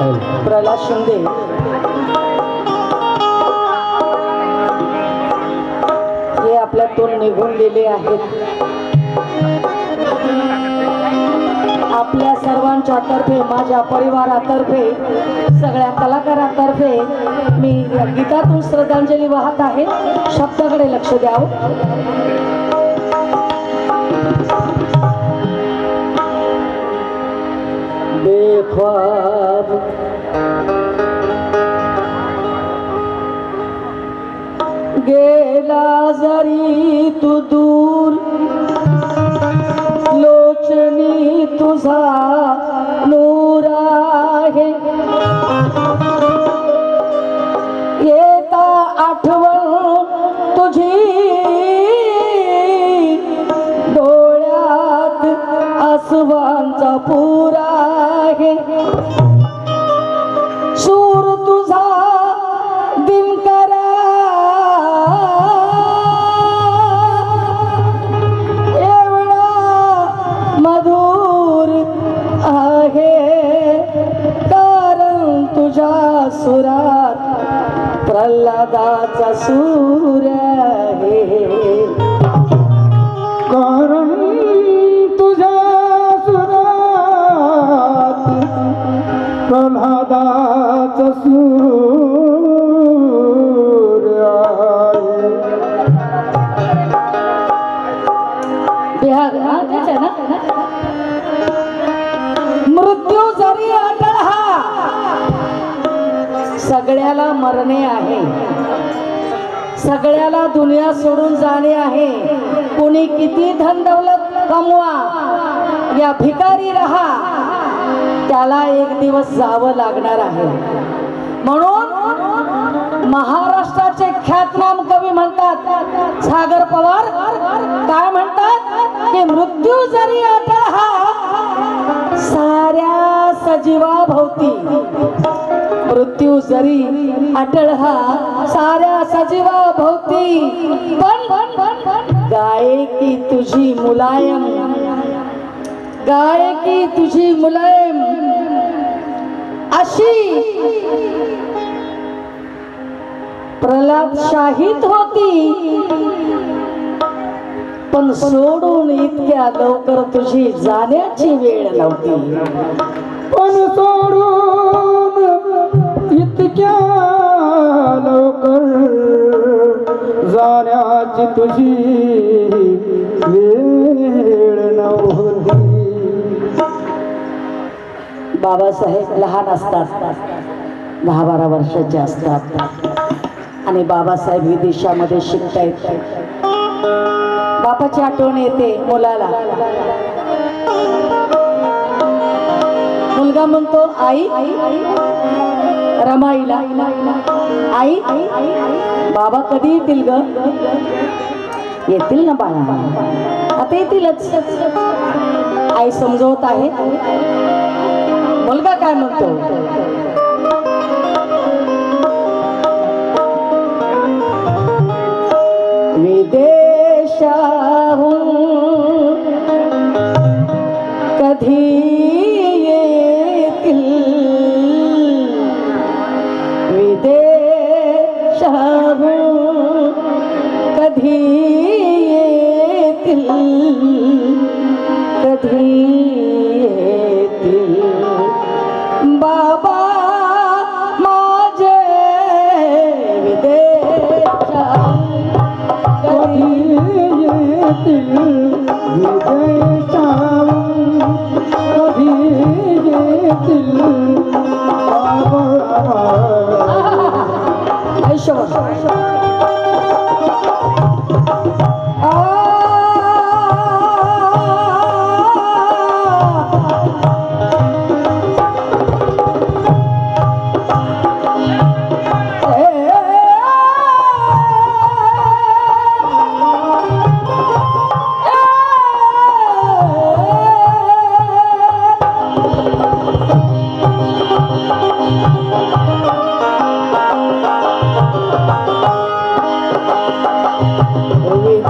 प्रल्हाद शिंदे. हे आपल्यातून निघून गेले आहेत. आपल्या सर्वांच्या तर्फे माझ्या परिवारातर्फे सगळ्या कलाकारातर्फे मी गीतातून श्रद्धांजली वाहत आहे. शब्दाकडे लक्ष द्यावं. बेख्वाब गेला जरी तू दूर मृत्यू जरी अटळ हा सगळ्याला मरणे आहे. सगळ्याला दुनिया सोडून जाणे आहे. कुणी किती धन दौलत कमवा या भिकारी रहा. त्याला एक दिवस जावं लागणार आहे. म्हणून महाराष्ट्राचे ख्यातनाम कवी म्हणतात सागर पवार काय म्हणतात? की मृत्यू जरी अटळ हा साऱ्या सजीवा भोवती. मृत्यू जरी अटळ हा साऱ्या सजीवा भोवती. पण गायकी तुझी मुलायम. गायकी तुझी मुलायम. अशी प्रल्हाद शाहीत होती. पण सोडून इतक्या लवकर तुझी जाण्याची वेळ नव्हती. पण सोडून इतक्या कर जाण्याची तुझी वेळ नव्हती. बाबासाहेब लहान असतात. दहा बारा वर्षाचे असतात. आणि बाबासाहेब विदेशामध्ये शिकता येत बापाची आठवण येते मुलाला. मुलगा म्हणतो आई रमाईला. आई बाबा कधी येतील ग? येतील ना बाळा. आता येतीलच. आई समजवत आहे. मुलगा काय म्हणतो?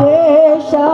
দেশা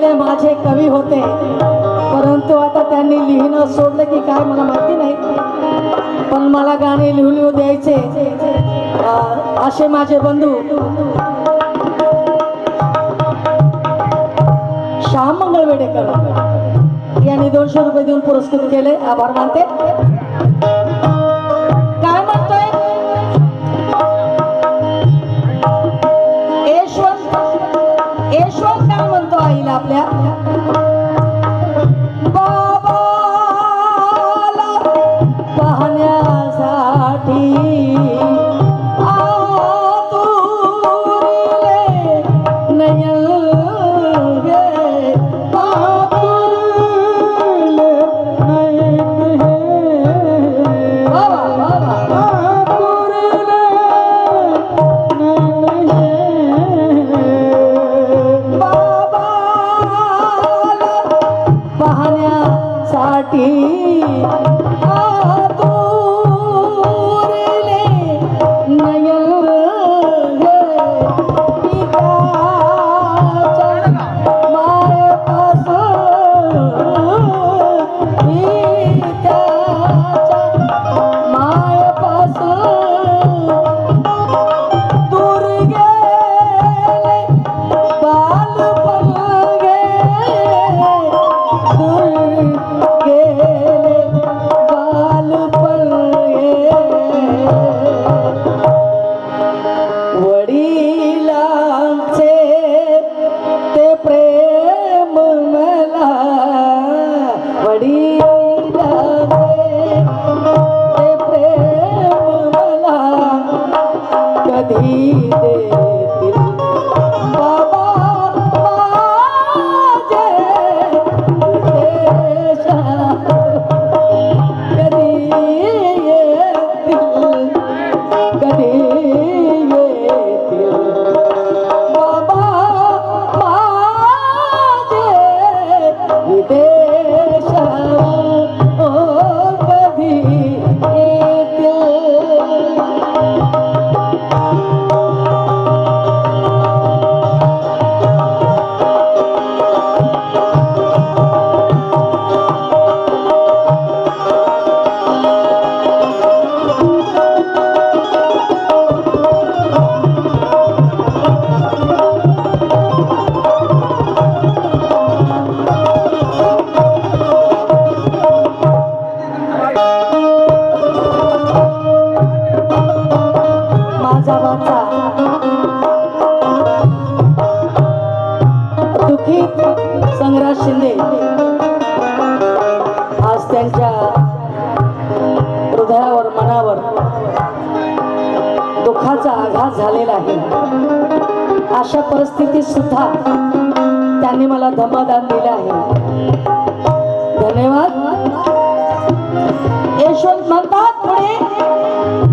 पहिले माझे कवी होते. परंतु आता त्यांनी लिहिणं सोडलं की काय मला माहिती नाही. पण मला गाणे लिहून लिहू द्यायचे. असे माझे बंधू. श्याम मंगळवेडेकर यांनी दोनशे रुपये देऊन पुरस्कृत केले. आभार मानते. समाधान दिले आहे. धन्यवाद. यशवंत म्हणतात पुढे.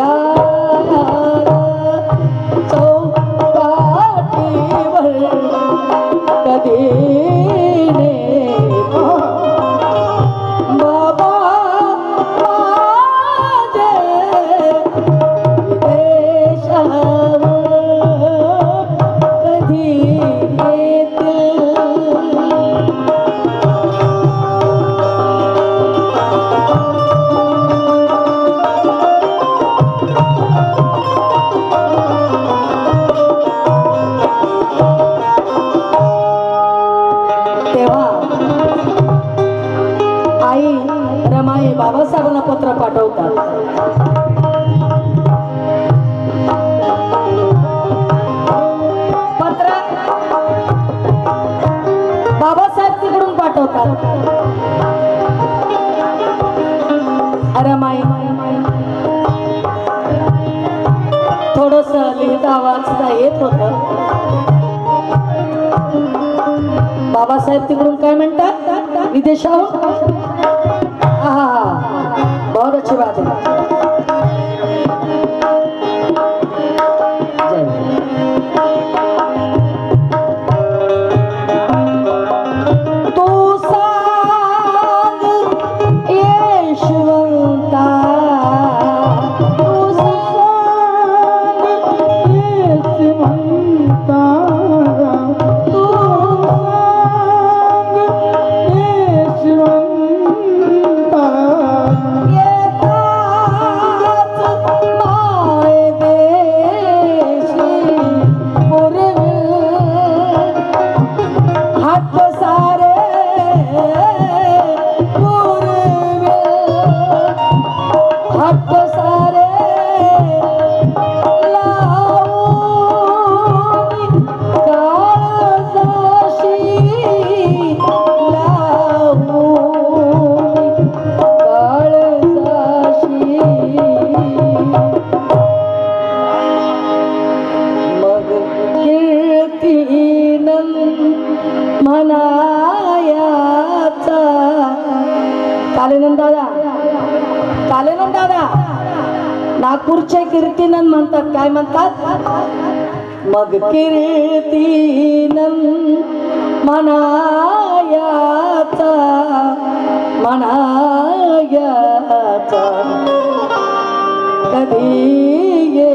야. अरे थोडस लिहिता वाचता येत होत. बाबासाहेब तिकडून काय म्हणतात? विदेशाहून हा. बहुत अच्छी बात है नागपूरचे कीर्तीनन म्हणतात काय म्हणतात? मग कीर्तीनंद म्हणायाचा म्हणायाचा कधी ये